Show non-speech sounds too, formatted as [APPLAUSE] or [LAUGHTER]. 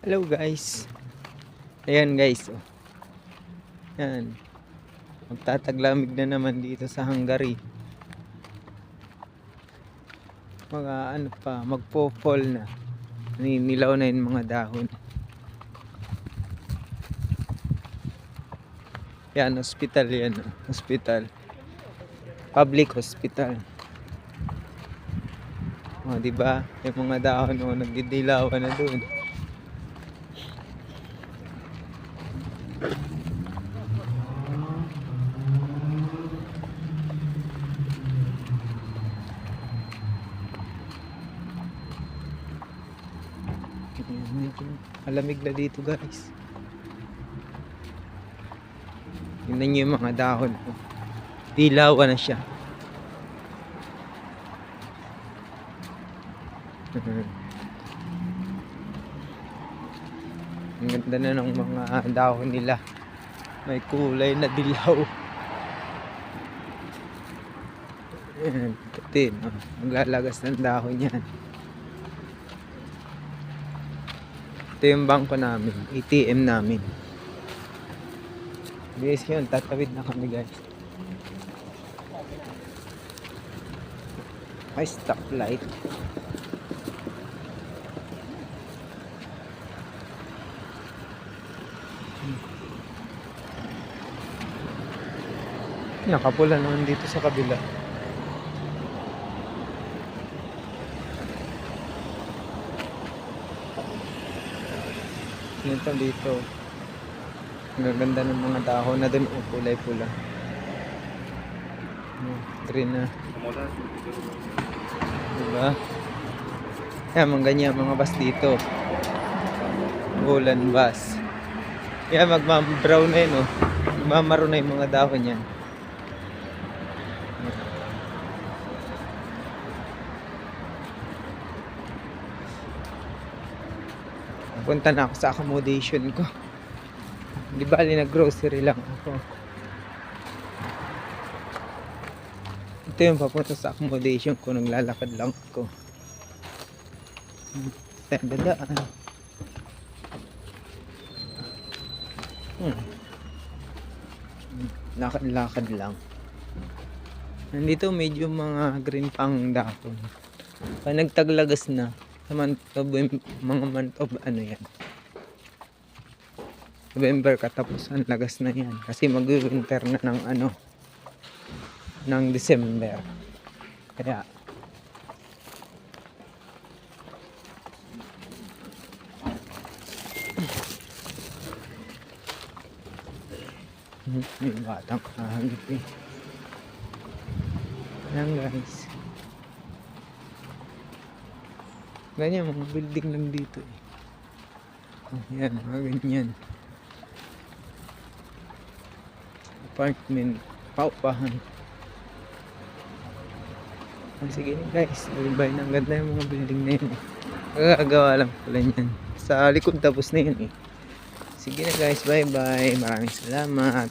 Hello guys. Ayan guys. Oh. Yan. Magtataglamig na naman dito sa Hungary. Mga ano pa, magpo-fall na. Ninilaw na yung mga dahon. Yan, hospital yan. oh. Hospital. Public hospital. O, di ba? Yung mga dahon oh, nagdidilawan na doon. [LAUGHS] Malamig na dito guys. Tingnan niyo yung mga dahon. Dilawan na siya. [LAUGHS] Ang ganda na ng mga dahon nila. May kulay na dilaw. [LAUGHS] Ayan? Maglalagas ng dahon yan. Ito yung bangko namin. ATM namin. Guys, yun. Tatawid na kami guys. May stoplight. Nakapula naman dito sa kabila. Ito dito. Ang gaganda ng mga dahon na dun. Oh, kulay pula. Oh, green na. Diba? Yan, mga ganyan mga bus dito. Ulan bus. Yan, magmam-brown na yun, oh. Magmamaro na yung mga dahon yan. Punta na ako sa accommodation ko. Di bali nag-grocery lang ako. Ito yung papunta sa accommodation ko. Naglalakad lang ako. Tenda daan. Hmm. Lakad-lakad lang. Nandito medyo mga green pang dahon. Pag nagtaglagas na, of, mga month of ano yan. November katapusan lagas na yan. Kasi mag-winter na ng ano, ng December. Kaya, Hmm, may batang kahagip eh. Ayan guys. Ganyan, mga building lang dito eh. Ayan, mga ganyan. Apartment, paupahan. Ah, sige na guys, bye na. Ang ganda yung mga building na yun eh. Magagawa lang pala niyan. Sa likod tapos na yun eh. Sige na guys, bye bye. Maraming salamat.